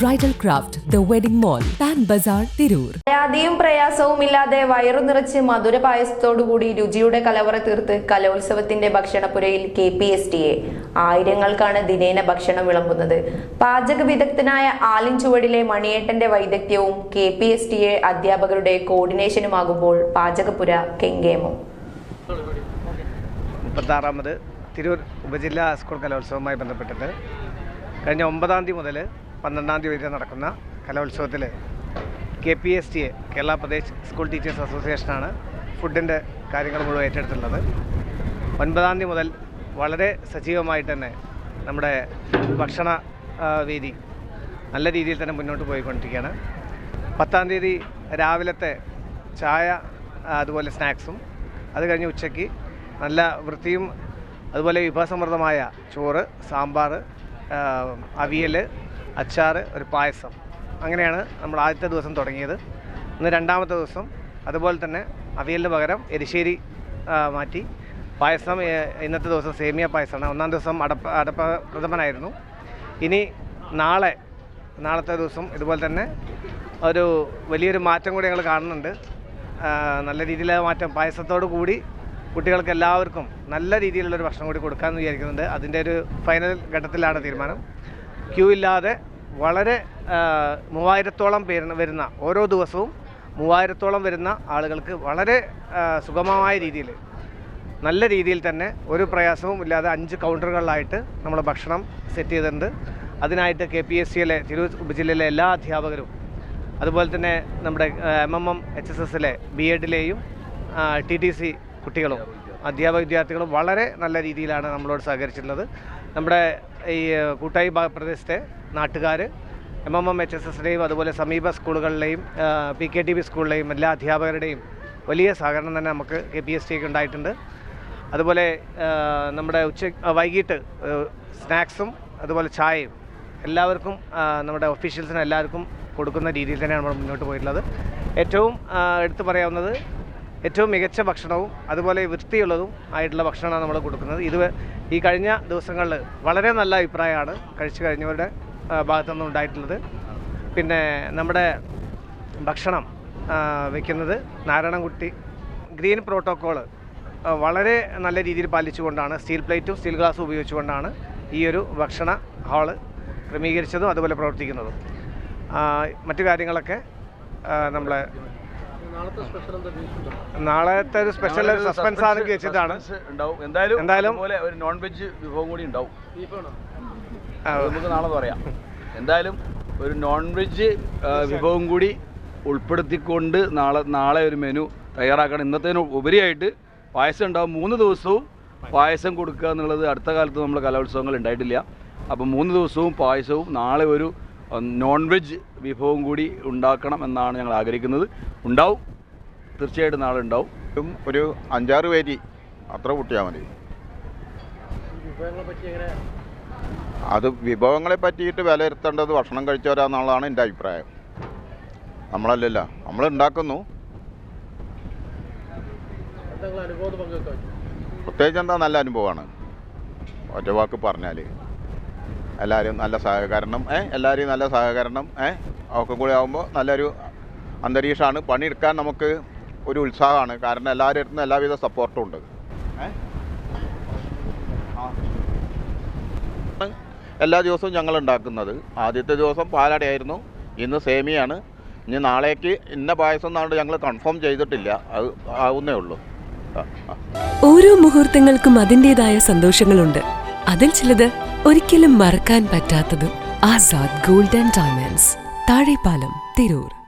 Bridal craft the wedding mall Pan Bazar Tirur പരാതിയും പ്രയാസവും ഇല്ലാതെ വയറു നിറച്ച് മധുര പായസത്തോടുകൂടി രുചിയുടെ കലവറ തീർത്ത് കലോത്സവത്തിന്റെ ഭക്ഷണപുരയിൽ K P S T A. ആയിരങ്ങൾക്കാണ് ദിനേന ഭക്ഷണം വിളമ്പുന്നത്. പാചക വിദഗ്ധനായ ആലിൻ ചുവടിലെ മണിയേട്ടന്റെ വൈദഗ്ധ്യവും K P S T A അധ്യാപകരുടെ കോർഡിനേഷനുമാകുമ്പോൾ പാചകപ്പുര കെങ്കേമോ. മുപ്പത്താറാമത് തിരൂർ ഉപജില്ലാ സ്കൂൾ കലോത്സവവുമായി ബന്ധപ്പെട്ടിട്ട് കഴിഞ്ഞ ഒമ്പതാം തീയതി മുതൽ പന്ത്രണ്ടാം തീയതി വരെ നടക്കുന്ന കലോത്സവത്തിൽ K P S T A Kerala Pradesh school teachers അസോസിയേഷനാണ് ഫുഡിന്റെ കാര്യങ്ങൾ മുഴുവൻ ഏറ്റെടുത്തുള്ളത് ഒൻപതാം തീയതി മുതൽ വളരെ സജീവമായിട്ട് തന്നെ നമ്മുടെ ഭക്ഷണ വേദി നല്ല രീതിയിൽ തന്നെ മുന്നോട്ട് പോയിക്കൊണ്ടിരിക്കുകയാണ്. പത്താം തീയതി രാവിലത്തെ ചായ അതുപോലെ സ്നാക്സും അത് കഴിഞ്ഞ് ഉച്ചയ്ക്ക് നല്ല വൃത്തിയും അതുപോലെ വിഭവസമൃദ്ധമായ ചോറ് സാമ്പാർ അവിയൽ അച്ചാർ ഒരു പായസം. അങ്ങനെയാണ് നമ്മൾ ആദ്യത്തെ ദിവസം തുടങ്ങിയത്. ഇന്ന് രണ്ടാമത്തെ ദിവസം. അതുപോലെ തന്നെ അവിയലിന് പകരം എരിശ്ശേരി മാറ്റി. പായസം ഇന്നത്തെ ദിവസം സേമിയ പായസമാണ്. ഒന്നാം ദിവസം അടപ്പ അടപ്പ പ്രഥമനായിരുന്നു. ഇനി നാളെ നാളത്തെ ദിവസം ഇതുപോലെ തന്നെ ഒരു വലിയൊരു മാറ്റം കൂടി ഞങ്ങൾ കാണുന്നുണ്ട്. നല്ല രീതിയിലുള്ള മാറ്റം. പായസത്തോടു കൂടി കുട്ടികൾക്ക് എല്ലാവർക്കും നല്ല രീതിയിലുള്ളൊരു ഭക്ഷണം കൂടി കൊടുക്കാമെന്ന് വിചാരിക്കുന്നുണ്ട്. അതിന്റെ ഒരു ഫൈനൽ ഘട്ടത്തിലാണ് തീരുമാനം. ക്യൂ ഇല്ലാതെ വളരെ മൂവായിരത്തോളം പേര് വരുന്ന ഓരോ ദിവസവും മൂവായിരത്തോളം വരുന്ന ആളുകൾക്ക് വളരെ സുഗമമായ രീതിയിൽ നല്ല രീതിയിൽ തന്നെ ഒരു പ്രയാസവും ഇല്ലാതെ അഞ്ച് കൗണ്ടറുകളിലായിട്ട് നമ്മൾ ഭക്ഷണം സെറ്റ് ചെയ്തിട്ടുണ്ട്. അതിനായിട്ട് കെ പി എസ് സിയിലെ തിരൂർ ഉപജില്ലയിലെ എല്ലാ അധ്യാപകരും അതുപോലെ തന്നെ നമ്മുടെ M M M H S എസിലെ ബി എഡിലെയും ടി ടി സി കുട്ടികളും അധ്യാപക വിദ്യാർത്ഥികളും വളരെ നല്ല രീതിയിലാണ് നമ്മളോട് സഹകരിച്ചിട്ടുള്ളത്. നമ്മുടെ ഈ കൂട്ടായി പ്രദേശത്തെ നാട്ടുകാർ M M M H S എസിന്റെയും അതുപോലെ സമീപ സ്കൂളുകളിലെയും പി കെ ടി ബി സ്കൂളിലെയും എല്ലാ അധ്യാപകരുടെയും വലിയ സഹകരണം തന്നെ നമുക്ക് കെ പി എസ് ടിക്ക് ഉണ്ടായിട്ടുണ്ട്. അതുപോലെ നമ്മുടെ ഉച്ച വൈകിട്ട് സ്നാക്സും അതുപോലെ ചായയും എല്ലാവർക്കും നമ്മുടെ ഒഫീഷ്യൽസിന് എല്ലാവർക്കും കൊടുക്കുന്ന രീതിയിൽ തന്നെയാണ് നമ്മൾ മുന്നോട്ട് പോയിട്ടുള്ളത്. ഏറ്റവും എടുത്തു പറയാവുന്നത് ഏറ്റവും മികച്ച ഭക്ഷണവും അതുപോലെ വൃത്തിയുള്ളതും ആയിട്ടുള്ള ഭക്ഷണമാണ് നമ്മൾ കൊടുക്കുന്നത്. ഇത് ഈ കഴിഞ്ഞ ദിവസങ്ങളിൽ വളരെ നല്ല അഭിപ്രായമാണ് കഴിച്ചു കഴിഞ്ഞവരുടെ ഭാഗത്തുനിന്ന് ഉണ്ടായിട്ടുള്ളത്. പിന്നെ നമ്മുടെ ഭക്ഷണം വെക്കുന്നത് നാരായണൻകുട്ടി ഗ്രീൻ പ്രോട്ടോക്കോൾ വളരെ നല്ല രീതിയിൽ പാലിച്ചുകൊണ്ടാണ് സ്റ്റീൽ പ്ലേറ്റും സ്റ്റീൽ ഗ്ലാസും ഉപയോഗിച്ചുകൊണ്ടാണ് ഈ ഒരു ഭക്ഷണ ഹാൾ ക്രമീകരിച്ചതും അതുപോലെ പ്രവർത്തിക്കുന്നതും. മറ്റു കാര്യങ്ങളൊക്കെ നമ്മളെ നാളത്തെ ഒരു സ്പെഷ്യൽ ഒരു സസ്പെൻസ് ആണ് വെച്ചിട്ടാണ്. എന്തായാലും എന്തായാലും- ഒരു നോൺ വെജ് വിഭവം കൂടി ഉണ്ടാവും. നമുക്ക് നാളെ പറയാം. എന്തായാലും ഒരു നോൺ വെജ് വിഭവം കൂടി ഉൾപ്പെടുത്തിക്കൊണ്ട് നാളെ നാളെ ഒരു മെനു തയ്യാറാക്കണം. ഇന്നത്തേന് ഉപരിയായിട്ട് പായസം ഉണ്ടാവും മൂന്ന് ദിവസവും പായസം കൊടുക്കുക എന്നുള്ളത് അടുത്ത കാലത്ത് നമ്മൾ കലോത്സവങ്ങൾ ഉണ്ടായിട്ടില്ല. അപ്പം മൂന്ന് ദിവസവും പായസവും നാളെ ഒരു നോൺ വെജ് വിഭവം കൂടി ഉണ്ടാക്കണം എന്നാണ് ഞങ്ങൾ ആഗ്രഹിക്കുന്നത്. ഉണ്ടാവും. തീർച്ചയായിട്ടും നാളെ ഉണ്ടാവും. ഒരു അഞ്ചാറ് പേര് അത്ര കൂട്ടിയാൽ മതി. അത് വിഭവങ്ങളെ പറ്റിയിട്ട് വിലയിരുത്തേണ്ടത് ഭക്ഷണം കഴിച്ചവരാന്നുള്ളതാണ് എന്റെ അഭിപ്രായം. നമ്മളല്ലല്ല നമ്മൾ ഉണ്ടാക്കുന്നു. പ്രത്യേകിച്ച് എന്താ നല്ല അനുഭവമാണ്? ഒറ്റ വാക്ക് പറഞ്ഞാൽ എല്ലാവരും നല്ല സഹകരണം ഏ? എല്ലാവരെയും നല്ല സഹകരണം ഒക്കെ കൂടി ആകുമ്പോൾ നല്ലൊരു അന്തരീക്ഷമാണ്. പണിയെടുക്കാൻ നമുക്ക് ഒരു ഉത്സാഹമാണ്. കാരണം എല്ലാവരുടെ അടുത്തും എല്ലാവിധ സപ്പോർട്ടും ഉണ്ട്. എല്ലാ ദിവസവും ഞങ്ങൾ ഉണ്ടാക്കുന്നത്. ആദ്യത്തെ ദിവസം പാലടയായിരുന്നു. ഇന്ന് സേമിയാണ്. ഇനി നാളേക്ക് ഇന്ന പായസം എന്നാണ്ട് ഞങ്ങൾ കൺഫേം ചെയ്തിട്ടില്ല. അത് ആവുന്നേ ഉള്ളൂ. ഓരോ മുഹൂർത്തങ്ങൾക്കും അതിന്റെതായ സന്തോഷങ്ങളുണ്ട്. അതിൽ ചിലത് ഒരിക്കലും മറക്കാൻ പറ്റാത്തതും ആസാദ് ഗോൾഡൻ ഡയമണ്ട്സ് താഴെപ്പാലം തിരൂർ.